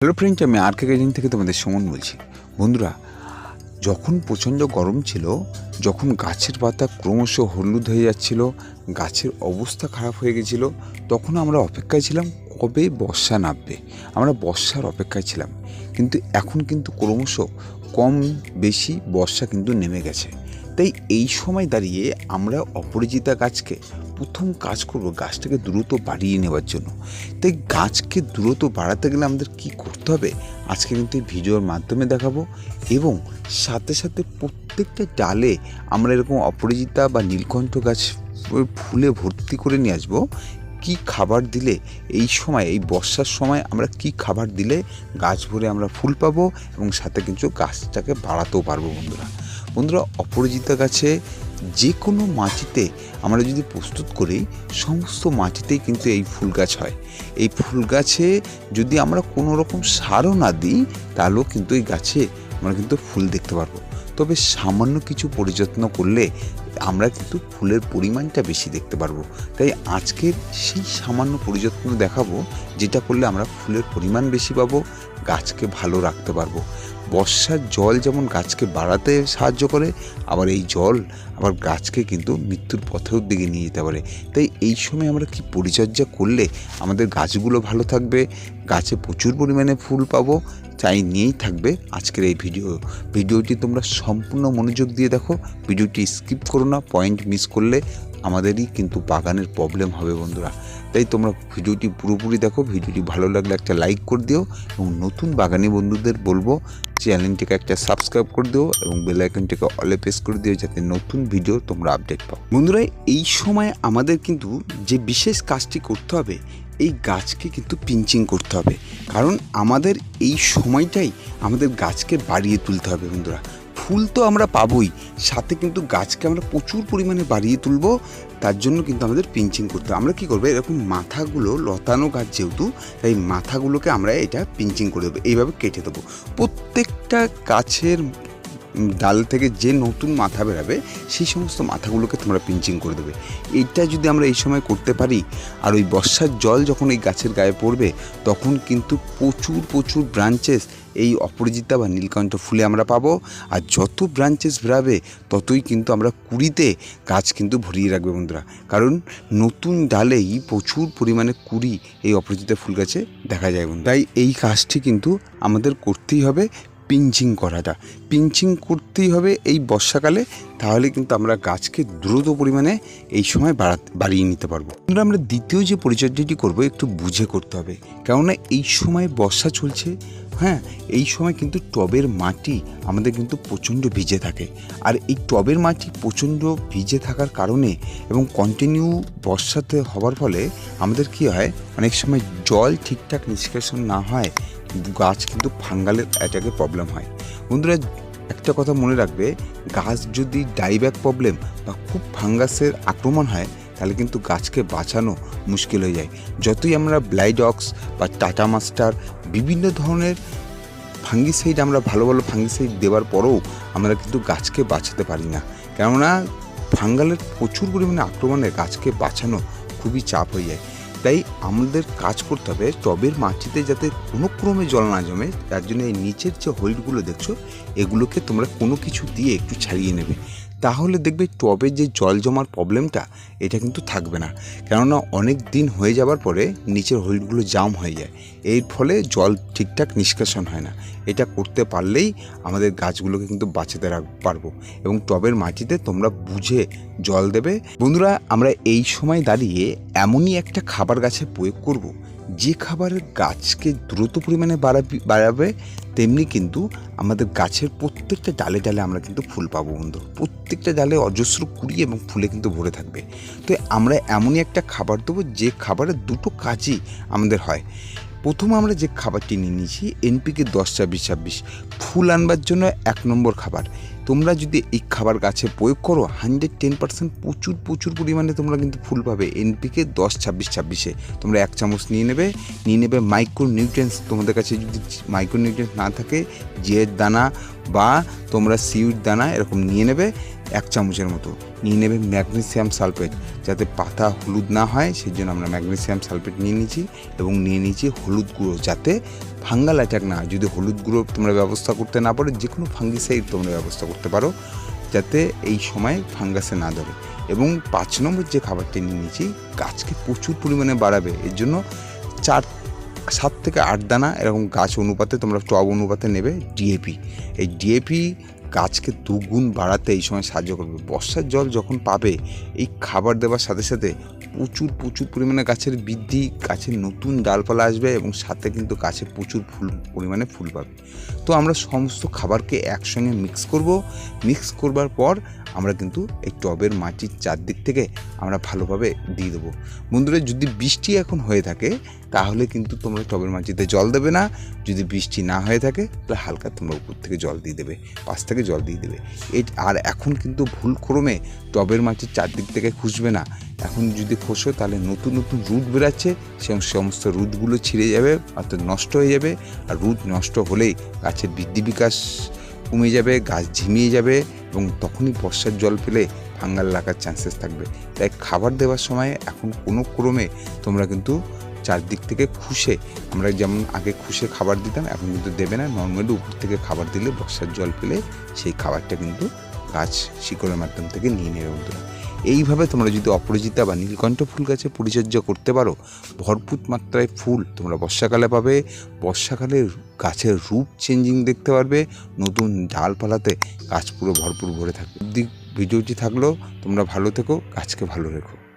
Hello friend আমি আর কে থেকে তোমাদের সুমন বলছি। বন্ধুরা, যখন প্রচণ্ড গরম ছিল, যখন গাছের পাতা ক্রমশ হলুদ হয়ে যাচ্ছিল, গাছের অবস্থা খারাপ হয়ে গেছিল, তখন আমরা অপেক্ষায় ছিলাম কবে বর্ষা নামবে। আমরা বর্ষার অপেক্ষায় ছিলাম। কিন্তু এখন কিন্তু ক্রমশ কম বেশি বর্ষা কিন্তু নেমে গেছে। তাই এই সময় দাঁড়িয়ে আমরা অপরাজিতা গাছকে প্রথম কাজ করব গাছটাকে দ্রুত বাড়িয়ে নেওয়ার জন্য। তাই গাছকে দ্রুত বাড়াতে গেলে আমাদের কি করতে হবে? আজকে কিন্তু এই ভিডিওর মাধ্যমে দেখাবো এবং সাথে সাথে প্রত্যেকটা ডালে আমরা এরকম অপরাজিতা বা নীলকণ্ঠ গাছ ফুলে ভর্তি করে নিয়ে আসব। কি খাবার দিলে এই সময়, এই বর্ষার সময় আমরা কি খাবার দিলে গাছ ভরে আমরা ফুল পাবো এবং সাথে কিন্তু গাছটাকে বাড়াতেও পারব বন্ধুরা। বন্ধুরা অপরাজিতা গাছে যে কোনো মাটিতে আমরা যদি প্রস্তুত করি, সমস্ত মাটিতেই কিন্তু এই ফুল গাছ হয়। এই ফুল গাছে যদি আমরা কোনো রকম সারও না দিই, তাহলেও কিন্তু এই গাছে আমরা কিন্তু ফুল দেখতে পারব। তবে সামান্য কিছু পরিযত্ন করলে আমরা কিন্তু ফুলের পরিমাণটা বেশি দেখতে পারব। তাই আজকের সেই সামান্য পরিযত্ন দেখাবো, যেটা করলে আমরা ফুলের পরিমাণ বেশি পাবো, গাছকে ভালো রাখতে পারব। বর্ষার জল যেমন গাছকে বাড়াতে সাহায্য করে, আবার এই জল আবার গাছকে কিন্তু মৃত্যুর পথেও দিকে নিয়ে যেতে পারে। তাই এই সময় আমরা কি পরিচর্যা করলে আমাদের গাছগুলো ভালো থাকবে, গাছে প্রচুর পরিমাণে ফুল পাবো চাই নিয়েই থাকবে আজকের এই ভিডিও। ভিডিওটি তোমরা সম্পূর্ণ মনোযোগ দিয়ে দেখো, ভিডিওটি স্কিপ করো না পয়েন্ট মিস করলে আমাদেরই কিন্তু বাগানের প্রবলেম হবে বন্ধুরা। তাই তোমরা ভিডিওটি পুরোপুরি দেখো, ভিডিওটি ভালো লাগলে একটা লাইক করে দিও এবং নতুন বাগানি বন্ধুদের বলব চ্যানেলটিকে একটা সাবস্ক্রাইব করে দিও এবং বেল আইকনটিকে অলে প্রেস করে দিও যাতে নতুন ভিডিও তোমরা আপডেট পাও। বন্ধুরা, এই সময় আমাদের কিন্তু যে বিশেষ কাজটি করতে হবে, এই গাছকে কিন্তু পিঞ্চিং করতে হবে। কারণ আমাদের এই সময়টাই আমাদের গাছকে বাড়িয়ে তুলতে হবে বন্ধুরা। ফুল তো আমরা পাবই। সাথে কিন্তু গাছকে আমরা প্রচুর পরিমাণে বাড়িয়ে তুলব। তার জন্য কিন্তু আমাদের পিঞ্চিং করতে হবে। আমরা কী করব? এরকম মাথাগুলো, লতানো গাছ যেহেতু, তাই মাথাগুলোকে আমরা এটা পিঞ্চিং করে দেবো। এইভাবে কেটে দেবো। প্রত্যেকটা গাছের ডাল থেকে যে নতুন মাথা বেরাবে, সেই সমস্ত মাথাগুলোকে তোমরা পিঞ্চিং করে দেবে। এইটা যদি আমরা এই সময় করতে পারি, আর ওই বর্ষার জল যখন এই গাছের গায়ে পড়বে, তখন কিন্তু প্রচুর প্রচুর ব্রাঞ্চেস এই অপরাজিতা বা নীলকণ্ঠ ফুলে আমরা পাবো। আর যত ব্রাঞ্চেস বেরাবে, ততই কিন্তু আমরা কুড়িতে গাছ কিন্তু ভরিয়ে রাখবে বন্ধুরা। কারণ নতুন ডালেই প্রচুর পরিমাণে কুড়ি এই অপরাজিতা ফুল গাছে দেখা যায় বন্ধু তাই এই কাজটি কিন্তু আমাদের করতেই হবে। পিঞ্চিং করাটা। পিঞ্চিং করতেই হবে এই বর্ষাকালে, তাহলে কিন্তু আমরা গাছকে দ্রুত পরিমাণে এই সময় বাড়া বাড়িয়ে নিতে পারব। কিন্তু আমরা দ্বিতীয় যে পরিচর্যাটি করব, একটু বুঝে করতে হবে। কেননা এই সময় বর্ষা চলছে হ্যাঁ? এই সময় কিন্তু টবের মাটি আমাদের কিন্তু প্রচণ্ড ভিজে থাকে। আর এই টবের মাটি প্রচণ্ড ভিজে থাকার কারণে এবং কন্টিনিউ বর্ষাতে হওয়ার ফলে আমাদের কি হয়? অনেক সময় জল ঠিকঠাক নিষ্কাশন না হয় গাছ কিন্তু ফাঙ্গালের অ্যাটাকে প্রবলেম হয়। বন্ধুরা, একটা কথা মনে রাখবে, গাছ যদি ডাইব্যাক প্রবলেম বা খুব ফাঙ্গাসের আক্রমণ হয়, তাহলে কিন্তু গাছকে বাঁচানো মুশকিল হয়ে যায়। যতই আমরা ব্লাইডক্স বা টাটা মাস্টার বিভিন্ন ধরনের ফাঙ্গিসাইড, আমরা ভালো ভালো ফাঙ্গিসাইড দেওয়ার পরেও আমরা কিন্তু গাছকে বাঁচাতে পারি না। কেননা, ফাঙ্গালের প্রচুর পরিমাণে আক্রমণে গাছকে বাঁচানো খুবই চাপ হয়ে যায়। তাই আমাদের কাজ করতে হবে টবের মাটিতে যাতে কোনো ক্রমে জল না জমে, তার জন্য এই নিচের যে হোল্ডগুলো দেখছ, এগুলোকে তোমরা কোনো কিছু দিয়ে একটু ছাড়িয়ে নেবে। তাহলে দেখবে টবে যে জল জমার প্রবলেমটা, এটা কিন্তু থাকবে না। কেননা অনেক দিন হয়ে যাবার পরে নিচের হোল্ডগুলো জাম হয়ে যায়। এর ফলে জল ঠিকঠাক নিষ্কাশন হয় না। এটা করতে পারলেই আমাদের গাছগুলোকে কিন্তু বাঁচাতে রাখ- পারব। এবং টবের মাটিতে তোমরা বুঝে জল দেবে। বন্ধুরা, আমরা এই সময় দাঁড়িয়ে এমনই একটা খাবার গাছে প্রয়োগ করব যে খাবারের গাছকে দ্রুত পরিমাণে বাড়াবি, বাড়াবে, তেমনি কিন্তু আমাদের গাছের প্রত্যেকটা ডালে ডালে আমরা কিন্তু ফুল পাবো বন্ধু। প্রত্যেকটা ডালে অজস্র কুড়ি এবং ফুলে কিন্তু ভরে থাকবে। তো আমরা এমনই একটা খাবার দেবো যে খাবারের দুটো কাজই আমাদের হয়। প্রথম আমরা যে খাবারটি নিয়ে নিয়েছি, এনপিকে দশ ছাব্বিশ ছাব্বিশ। ফুল আনবার জন্য এক নম্বর খাবার। তোমরা যদি এই খাবার গাছে প্রয়োগ করো হান্ড্রেড টেন পার্সেন্ট প্রচুর প্রচুর পরিমাণে তোমরা কিন্তু ফুল পাবে। এনপিকে দশ, ছাব্বিশ, ছাব্বিশে। তোমরা এক চামচ নিয়ে নেবে। নিয়ে নেবে মাইক্রো নিউট্রিয়েন্টস তোমাদের কাছে যদি মাইক্রো নিউট্রিয়েন্টস না থাকে জিয়ের দানা বা তোমরা সিউড দানা এরকম নিয়ে নেবে এক চামচের মতো। নিয়ে নেবে ম্যাগনেসিয়াম সালফেট। যাতে পাতা হলুদ না হয় সেই জন্য আমরা ম্যাগনেসিয়াম সালফেট নিয়ে নিয়েছি এবং নিয়ে নিয়েছি হলুদ গুঁড়ো। যাতে ফাঙ্গাল অ্যাটাক না যদি হলুদ গুঁড়ো তোমরা ব্যবস্থা করতে না পারো যে কোনো ফাঙ্গিসাইড তোমরা ব্যবস্থা করতে পারো, যাতে এই সময় ফাঙ্গাসে না ধরে। এবং পাঁচ নম্বর যে খাবারটি নিয়ে নিয়েছি, গাছকে প্রচুর পরিমাণে বাড়াবে। এর জন্য চার সাত থেকে আট দানা এরকম গাছ অনুপাতে তোমরা টব অনুপাতে নেবে ডিএপি এই ডিএপি গাছকে দুগুণ বাড়াতে এই সময় সাহায্য করবে। বর্ষার জল যখন পাবে, এই খাবার দেওয়ার সাথে সাথে প্রচুর প্রচুর পরিমাণে গাছের বৃদ্ধি, গাছের নতুন ডালপালা আসবে এবং সাথে কিন্তু গাছে প্রচুর ফুল, পরিমাণে ফুল পাবে। তো আমরা সমস্ত খাবারকে একসঙ্গে মিক্স করব। মিক্স করবার পর আমরা কিন্তু এই টবের মাটির চারদিক থেকে আমরা ভালোভাবে দিয়ে দেবো। বন্ধুরা, যদি বৃষ্টি এখন হয়ে থাকে, তাহলে কিন্তু তোমরা টবের মাটিতে জল দেবে না। যদি বৃষ্টি না হয়ে থাকে, তাহলে হালকা তোমরা উপর থেকে জল দিয়ে দেবে, পাশ থেকে জল দিয়ে দেবে। এই আর এখন কিন্তু ভুল ক্রমে টবের মাটির চারদিক থেকে খুঁজবে না। এখন যদি খসো, তাহলে নতুন নতুন রুট বেরাচ্ছে সে সমস্ত রুটগুলো ছিঁড়ে যাবে, অর্থাৎ নষ্ট হয়ে যাবে। আর রুট নষ্ট হলেই গাছের বৃদ্ধি বিকাশ কমে যাবে, গাছ ঝিমিয়ে যাবে এবং তখনই বর্ষার জল পেলে ফাঙ্গাল লাগার চান্সেস থাকবে। তাই খাবার দেওয়ার সময় এখন কোনো ক্রমে তোমরা কিন্তু চারদিক থেকে খুশে, আমরা যেমন আগে খুশে খাবার দিতাম, এখন কিন্তু দেবে না। নর্মালি উপর থেকে খাবার দিলে বর্ষার জল পেলে সেই খাবারটা কিন্তু গাছ শিকড়ের মাধ্যম থেকে নিয়ে নেবে বন্ধুরা এইভাবে তোমরা যদি অপরাজিতা বা নীলকণ্ঠ ফুল গাছে পরিচর্যা করতে পারো, ভরপুর মাত্রায় ফুল তোমরা বর্ষাকালে পাবে, বর্ষাকালে গাছের রূপ চেঞ্জিং দেখতে পারবে, নতুন ডাল ডালপালাতে গাছ পুরো ভরপুর ভরে থাকবে। দিক ভিডিওটি থাকল, তোমরা ভালো থেকো, গাছকে ভালো রেখো।